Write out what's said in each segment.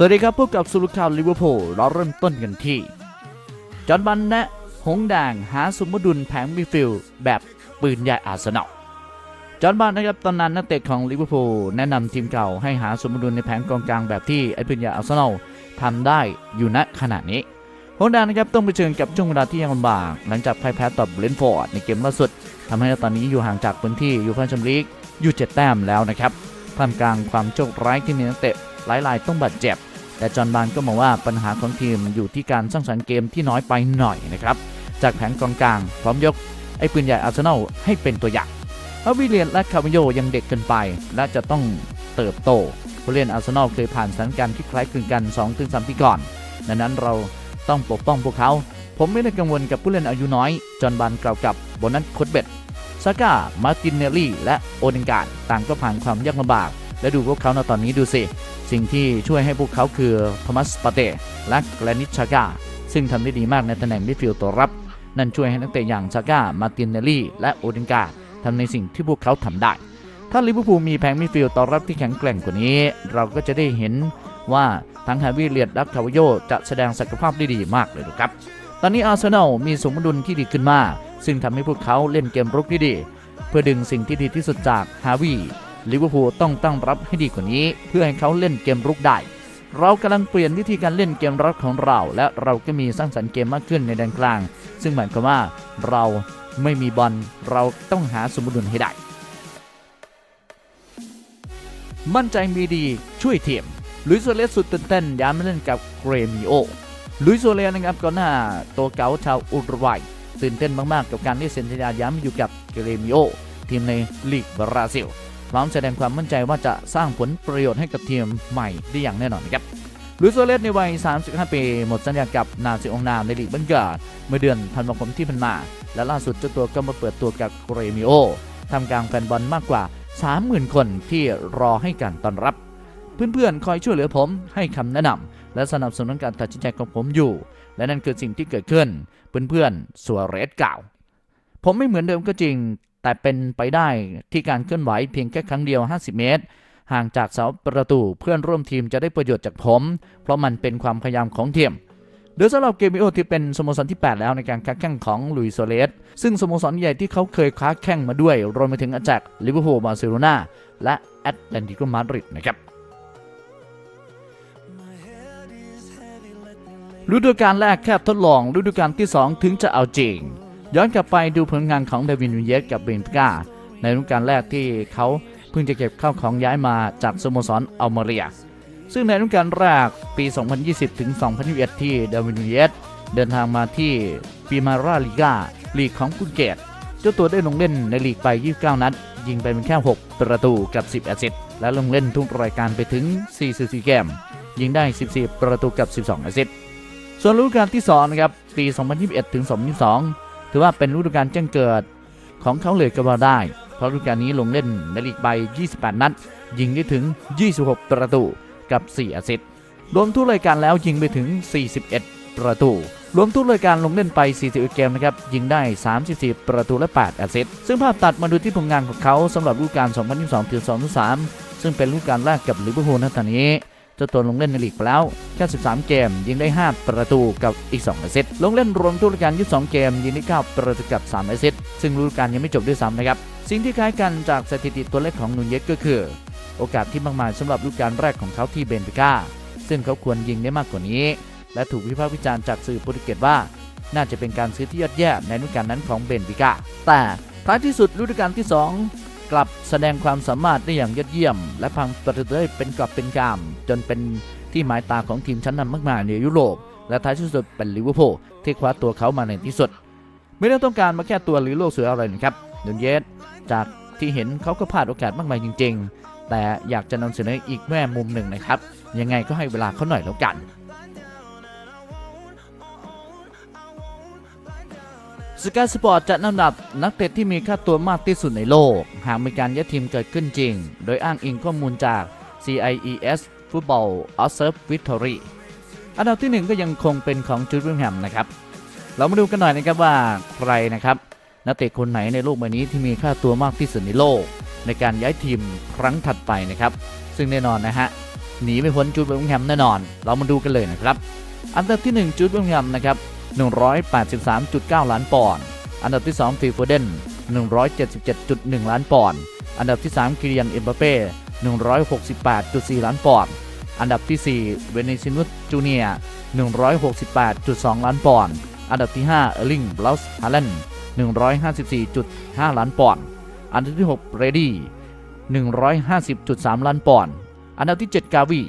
สวัสดีครับพบกับสุรุข่าวลิเวอร์พูลเราเริ่มต้นกันที่ จอห์นบันและหงส์แดงหาสมดุลแผงมิฟิลแบบปืนใหญ่อาร์เซนอลจอห์นบันนะครับตอนนั้นนักเตะของลิเวอร์พูลแนะนำทีมเก่าให้หาสมดุลในแผงกองกลางแบบที่ไอ้ปืนใหญ่อาร์เซนอลทำได้อยู่ณขณะนี้หงแดงนะครับต้องไปเชิญกับช่วงเวลาที่ยากลำบาก หลังจากพ่ายแพ้ต่อเบรนฟอร์ดในเกมล่าสุดทำให้ตอนนี้อยู่ห่างจากพื้นที่ยูฟ่าแชมเปี้ยนลีกอยู่เจ็ดแต้มแล้วนะครับท่ามกลางความโชคร้ายที่มีนักเตะหลายรายต้องบาดเจ็บ แต่จอห์นบานก็มองว่าปัญหาของทีมอยู่ที่การสร้างสรรค์เกมที่น้อยไปหน่อยนะครับ จากแผนกองกลางพร้อมยกไอ้ปืนใหญ่อาร์เซนอลให้เป็นตัวอย่างเพราะวิเลียนและคาร์วิโยยังเด็กเกินไป และจะต้องเติบโตผู้เล่นอาร์เซนอลเคยผ่านสถานการณ์ที่คล้ายคลึงกัน 2-3 ปีก่อน ดังนั้นเราต้องปกป้องพวกเขา ผมไม่ได้กังวลกับผู้เล่นอายุน้อย จอห์นบานกล่าวกับโบนัสคดเบตซาก้า มาร์ตินเนลลี่ และโอเดนการ์ดต่างก็ผ่านความยากลำบาก และดูพวกเขาในตอนนี้ดูสิ สิ่งที่ช่วยให้พวกเขาคือโทมัสปาเตและแกลนิชชากาซึ่งทำได้ดีมากในตำแหน่งมิดฟิลด์ตัวรับ นั่นช่วยให้นักเตะอย่างชากามาตินเนลลี่ และโอเดนกาทำในสิ่งที่พวกเขาทำได้ ถ้าลิเวอร์พูลมีแผงมิดฟิลด์ตัวรับที่แข็งแกร่งกว่านี้ เราก็จะได้เห็นว่าทั้งฮาวิเลียดและคาวโยจะแสดงศักยภาพได้ดีมากเลยนะครับ ตอนนี้อาร์เซนอลมีสมดุลที่ดีขึ้นมาก ซึ่งทำให้พวกเขาเล่นเกมรุกได้ดี เพื่อดึงสิ่งที่ดีที่สุดจากฮาวิ ลิเวอร์พูลต้องตั้งรับให้ดีกว่านี้ เพื่อให้เขาเล่นเกมรุกได้ เรากำลังเปลี่ยนวิธีการเล่นเกมรับของเรา และเราก็มีสร้างสรรค์เกมมากขึ้นในแดนกลาง ซึ่งหมายความว่าเราไม่มีบอลเราต้องหาสมดุลให้ได้ มั่นใจมีดีช่วยเทียมลุยโซเลสสุดตื่นเต้นย้ำมาเล่นกับเกรมิโอลุยโซเลสนะครับก่อนหน้าตัวเก๋าชาวอุรุกวัยตื่นเต้นมาก ๆ กับการได้เซ็นสัญญาย้ำอยู่กับเกรมิโอทีมในลีกบราซิล พร้อมแสดงความมั่นใจว่าจะสร้างผลประโยชน์ให้กับทีมใหม่ได้อย่างแน่นอนนะครับลุยโซเลสในวัย 35 ปี หมดสัญญากับนาซิองนามในลีกบังการ์ดเมื่อเดือนธันวาคมที่ผ่านมา และล่าสุดเจ้าตัวก็มาเปิดตัวกับเรมิโอทำกลางแฟนบอลมากกว่า 30,000 คนที่รอให้การต้อนรับ เพื่อนๆ คอยช่วยเหลือผมให้คำแนะนำและสนับสนุนการตัดสินใจของผมอยู่ และนั่นคือสิ่งที่เกิดขึ้น เพื่อนๆสัวเรสกล่าว ผมไม่เหมือนเดิมก็จริง แต่เป็นไปได้ที่การเคลื่อนไหวเพียงแค่ครั้งเดียว 50 เมตร ห่างจากเสาประตูเพื่อนร่วมทีมจะได้ประโยชน์จากผม เพราะมันเป็นความพยายามของทีมโดยสำหรับเกมิโอที่เป็นสโมสรที่ 8 แล้วในการค้าแข่งของลุยโซเลส ซึ่งสโมสรใหญ่ที่เขาเคยค้าแข่งมาด้วย รวมไปถึงอาจากลิเวอร์พูลบาร์เซโลนาและแอตแลนติโกมาดริดนะครับฤดูกาลแรกแค่ทดลองฤดูกาลที่ 2 ถึงจะเอาจริง ย้อนกลับไปดูผลงานของเดวินวินเยสกับเบนกาในฤดูกาลแรกที่เขาเพิ่งจะเก็บข้าวของย้ายมาจากสโมสรอัลมาเรีย ซึ่งในฤดูกาลแรกปี 2020 ถึง 2021 ที่เดวินวินเยสเดินทางมาที่ปีมาราลิกาลีกของคุณเกตเจ้าตัวได้ลงเล่นในลีกไป 29 นัด ยิงไปเป็นแค่ 6 ประตูกับ 10 แอสซิสต์และลงเล่นทุกรายการไปถึง 44 เกม ยิงได้ 14 ประตูกับ 12 แอสซิสต์ส่วนฤดูกาลที่2นะครับปี 2021 ถึง 2022 ถือว่าเป็นฤดูกาลแจ้งเกิดของเขาเลยก็ว่าได้ เพราะฤดูกาลนี้ลงเล่นในลีกไป 28 นัด ยิงได้ถึง 26 ประตูกับ 4 แอสซิสต์รวมทุกรายการแล้วยิงไปถึง 41 ประตู รวมทุกรายการลงเล่นไป 41 เกมนะครับ ยิงได้ 34 ประตูและ 8 แอสซิสต์ซึ่งภาพตัดมาดูที่ผลงานของเขาสำหรับฤดูกาล 2022ถึง2023 ซึ่งเป็นฤดูกาลแรกกับลิเวอร์พูลณตอนนี้ เจ้าตัวลงเล่นในลีกไปแล้วแค่ 13 เกม ยิงได้ 5 ประตูกับอีก 2 แอสซิสต์ลงเล่นรวมทุกรยการ22 เกม ยิงได้ 9 ประตูกับ 3 แอสซิสต์ซึ่งฤดูกาลยังไม่จบด้วยซ้ำนะครับ สิ่งที่คล้ายกันจากสถิติตัวเลขของนูนเยสก็คือ โอกาสที่มากมายสำหรับฤดูกาลแรกของเขาที่เบนฟิก้าซึ่งเขาควรยิงได้มากกว่านี้ และถูกวิพากษ์วิจารณ์จากสื่อโปรตุเกสว่า น่าจะเป็นการซื้อที่ยอดเยี่ยมในฤดูกาลนั้นของเบนฟิก้าแต่ท้ายที่สุดฤดูกาลที่ 2 กลับแสดงความสามารถได้อย่างยอดเยี่ยม และพังประตูได้เป็นกอบเป็นกาม จนเป็นที่หมายตาของทีมชั้นนำมากมายในยุโรป และท้ายที่สุดเป็นลิเวอร์พูลที่คว้าตัวเขามาในที่สุด ไม่ได้ต้องการมาแค่ตัวหรือโลกสวยอะไรนะครับนูนเยสจากที่เห็นเขาก็พลาดโอกาสมากมายจริง ๆ แต่อยากจะนำเสนออีกแง่มุมหนึ่งนะครับ ยังไงก็ให้เวลาเขาหน่อยแล้วกันสกายสปอร์ตจะนำดับนักเตะที่มีค่าตัวมากที่สุดในโลก หากมีการย้ายทีมเกิดขึ้นจริง โดยอ้างอิงข้อมูลจาก CIES Football Observatory อันดับที่หนึ่งก็ยังคงเป็นของจูดวิงแฮมนะครับ เรามาดูกันหน่อยนะครับว่าใครนะครับนักเตะคนไหนในโลกใบนี้ที่มีค่าตัวมากที่สุดในโลก ในการย้ายทีมครั้งถัดไปนะครับ ซึ่งแน่นอนนะฮะหนีไม่พ้นจูดวิงแฮมแน่นอน เรามาดูกันเลยนะครับ อันดับที่ 1 จูดวิงแฮมนะครับ183.9 ล้านปอนด์อันดับที่2ฟิลโฟเดน177.1 ล้านปอนด์อันดับที่3คิริยันเอ็มบัปเป้ 168.4 ล้านปอนด์ อันดับที่ 4 เวเนซินุสจูเนีย168.2 ล้านปอนด์ อันดับที่ 5 เอลิงบลาสฮาเลน154.5 ล้านปอนด์ อันดับที่ 6 เรดี้ 150.3 ล้านปอนด์ อันดับที่ 7 กาวี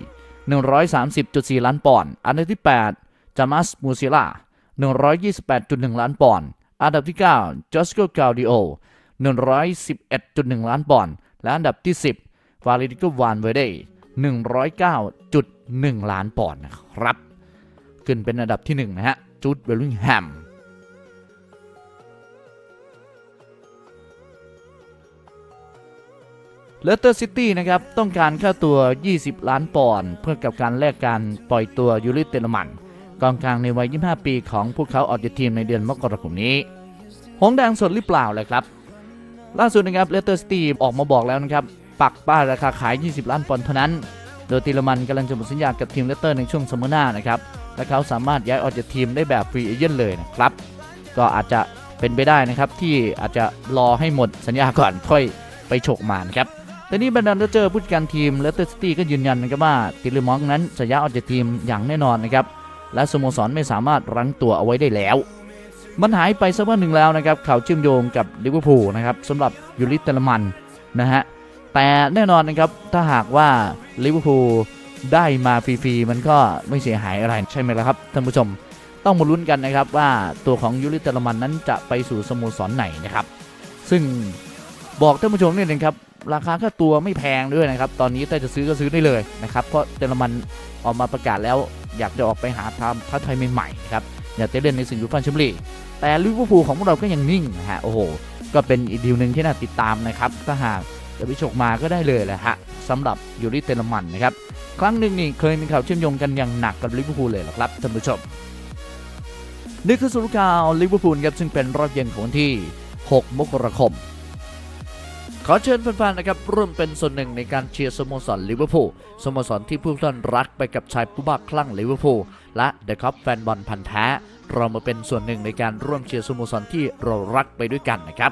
130.4 ล้านปอนด์ อันดับที่ 8 จามัส มูซิล่า128.1 ล้านปอนด์ อันดับที่ 9 จอสโกกาดิโอ 111.1 ล้านปอนด์ และอันดับที่ 10 ฟาริดิโกวานเวเด109.1 ล้านปอนด์นะครับ ขึ้นเป็นอันดับที่ 1 นะฮะ จูดเบลลิงแฮมเลสเตอร์ซิตี้นะครับ ต้องการค่าตัว 20 ล้านปอนด์เพื่อกับการแลกการปล่อยตัวยูริเตลมัน กองกลางในวัย 25 ปีของพวกเขาออกจากทีมในเดือนมกราคมนี้ หงแดงสดหรือเปล่าเลยครับ ล่าสุดนะครับเลสเตอร์ซิตี้ออกมาบอกแล้วนะครับ ปักป้าราคาขาย 20 ล้านปอนด์เท่านั้น โดยติลมันกำลังจะหมดสัญญากับทีมเลสเตอร์ในช่วงซัมเมอร์หน้านะครับและเขาสามารถย้ายออกจากทีมได้แบบฟรีเอเจนต์เลยนะครับ ก็อาจจะเป็นไปได้นะครับที่อาจจะรอให้หมดสัญญาก่อนค่อยไปฉกมานครับแต่นี่บรรดาเจอผู้จัดการทีมเลสเตอร์ซิตี้ก็ยืนยันนะครับว่าติลิมองนั้นจะย้ายออกจากทีมอย่างแน่นอนนะครับและสโมสรไม่สามารถรั้งตัวเอาไว้ได้แล้ว มันหายไปสักวันหนึ่งแล้วนะครับข่าวเชื่อมโยงกับลิเวอร์พูลนะครับสำหรับยูริเตลมันนะฮะ แต่แน่นอนนะครับถ้าหากว่าลิเวอร์พูลได้มาฟรีๆมันก็ไม่เสียหายอะไรใช่ไหมล่ะครับท่านผู้ชม ต้องมาลุ้นกันนะครับว่าตัวของยูริเตลมันนั้นจะไปสู่สโมสรไหนนะครับ ซึ่งบอกท่านผู้ชมนี่นะครับราคาค่าตัวไม่แพงด้วยนะครับ ตอนนี้ถ้าจะซื้อก็ซื้อได้เลยนะครับ เพราะเยอรมันออกมาประกาศแล้ว อยากจะออกไปหาทำพัฒไทยใหม่ๆครับอยากจะเล่นในสิ่งยูฟ่าแชมเปี้ยนลีกแต่ลิเวอร์พูลของพวกเราก็ยังนิ่งนะฮะโอ้โหก็เป็นอีกดีลหนึ่งที่น่าติดตามนะครับถ้าหาก จะไปฉกมาก็ได้เลยแหละฮะสำหรับยูริเตลมันนะครับ ครั้งหนึ่งนี่เคยมีข่าวเชื่อมโยงกันอย่างหนักกับลิเวอร์พูลเลยหรอครับท่านผู้ชมนี่คือสุรุข่าวลิเวอร์พูลครับซึ่งเป็นรอบเย็นของวันที่ 6 มกราคม ขอเชิญแฟนๆนะครับร่วมเป็นส่วนหนึ่งในการเชียร์สโมสรลิเวอร์พูลสโมสรที่ผู้ท่านรักไปกับชายผู้บ้าคลั่งลิเวอร์พูลและเดอะคัพแฟนบอลพันธ์แท้ เรามาเป็นส่วนหนึ่งในการร่วมเชียร์สโมสรที่เรารักไปด้วยกันนะครับ